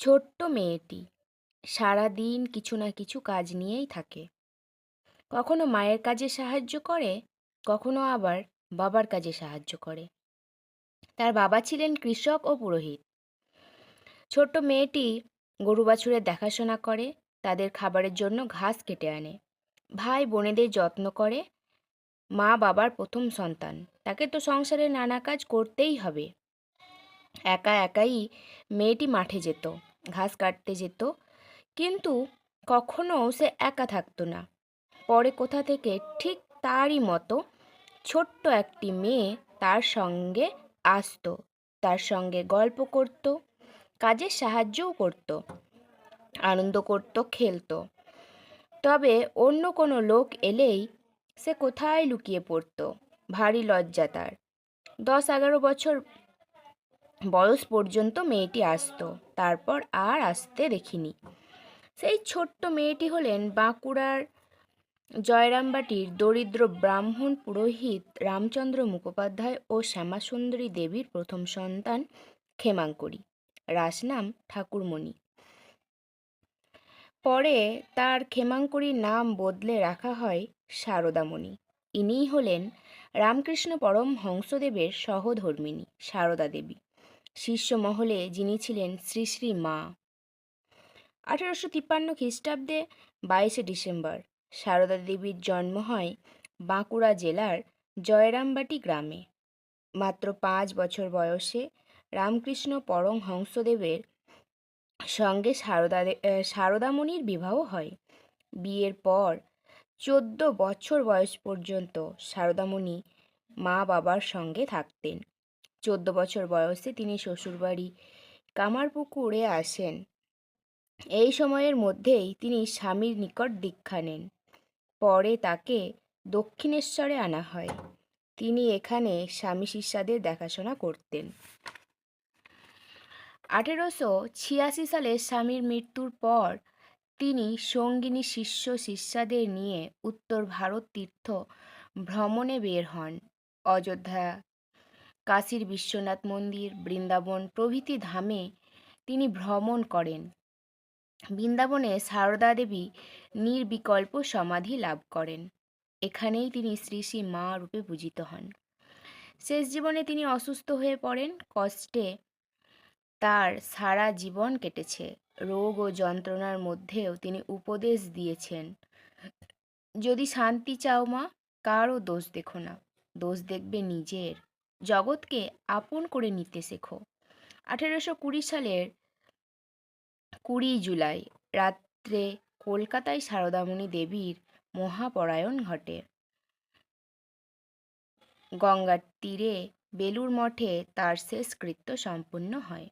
ছোট্ট মেয়েটি সারাদিন কিছু না কিছু কাজ নিয়েই থাকে। কখনো মায়ের কাজে সাহায্য করে, কখনো আবার বাবার কাজে সাহায্য করে। তার বাবা ছিলেন কৃষক ও পুরোহিত। ছোট্ট মেয়েটি গরু বাছুরের দেখাশোনা করে, তাদের খাবারের জন্য ঘাস কেটে আনে। ভাই বোনেদের যত্ন করে, মা বাবার প্রথম সন্তান। তাকে তো সংসারে নানা কাজ করতেই হবে। একা একাই মেয়েটি মাঠে যেত। ঘাস কাটতে যেত। কিন্তু কখনো সে একা থাকতো না। পরে কোথা থেকে ঠিক তারই মতো ছোট্ট একটি মেয়ে তার সঙ্গে আসতো, তার সঙ্গে গল্প করত কাজে সাহায্যও করত, আনন্দ করত, খেলতো। তবে অন্য কোনো লোক এলেই সে কোথায় লুকিয়ে পড়তো? ভারী লজ্জা তার। দশ এগারো বছর বয়স পর্যন্ত মেয়েটি আসতো, তারপর আর আসতে দেখিনি। সেই ছোট্ট মেয়েটি হলেন বাঁকুড়ার জয়রামবাটির দরিদ্র ব্রাহ্মণ পুরোহিত রামচন্দ্র মুখোপাধ্যায় ও শ্যামাসুন্দরী দেবীর প্রথম সন্তান ক্ষেমাঙ্করী রাসনাম ঠাকুরমণি। পরে তার ক্ষেমাঙ্করীর নাম বদলে রাখা হয় শারদামণি ইনিই হলেন রামকৃষ্ণ পরম হংসদেবের সহধর্মিণী, সারদা দেবী। শিষ্য মহলে যিনি ছিলেন শ্রী শ্রী মা। আঠেরোশো তিপ্পান্ন খ্রিস্টাব্দে বাইশে ডিসেম্বর সারদা দেবীর জন্ম হয় বাঁকুড়া জেলার জয়রামবাটি গ্রামে। মাত্র পাঁচ বছর বয়সে রামকৃষ্ণ পরম হংসদেবের সঙ্গে সারদা সারদামণির বিবাহ হয়। বিয়ের পর চোদ্দ বছর বয়স পর্যন্ত সারদামণি মা বাবার সঙ্গে থাকতেন। চোদ্দ বছর বয়সে তিনি শ্বশুরবাড়ি কামারপুকুরে আসেন। এই সময়ের মধ্যেই তিনি স্বামীর নিকট দীক্ষা নেন। পরে তাকে দক্ষিণেশ্বরে আনা হয়। তিনি এখানে স্বামী শিষ্যাদের দেখাশোনা করতেন। আঠেরোশো ছিয়াশি সালে স্বামীর মৃত্যুর পর তিনি সঙ্গিনী শিষ্য শিষ্যাদের নিয়ে উত্তর ভারত তীর্থ ভ্রমণে বের হন। অযোধ্যা কাশীর বিশ্বনাথ মন্দির, বৃন্দাবন প্রভৃতি ধামে তিনি ভ্রমণ করেন। বৃন্দাবনে সারদা দেবী নির্বিকল্প সমাধি লাভ করেন। এখানেই তিনি শ্রী শ্রী মা রূপে পূজিত হন। শেষ জীবনে তিনি অসুস্থ হয়ে পড়েন। কষ্টে তার সারা জীবন কেটেছে। রোগ ও যন্ত্রণার মধ্যেও তিনি উপদেশ দিয়েছেন, যদি শান্তি চাও মা, কারও দোষ দেখো না। দোষ দেখবে নিজের জগৎকে আপন করে নিতে শেখো। আঠেরোশো কুড়ি সালের কুড়ি জুলাই রাত্রে কলকাতায় সারদামণি দেবীর মহাপরায়ণ ঘটে। গঙ্গার তীরে বেলুর মঠে তার শেষকৃত্য সম্পন্ন হয়।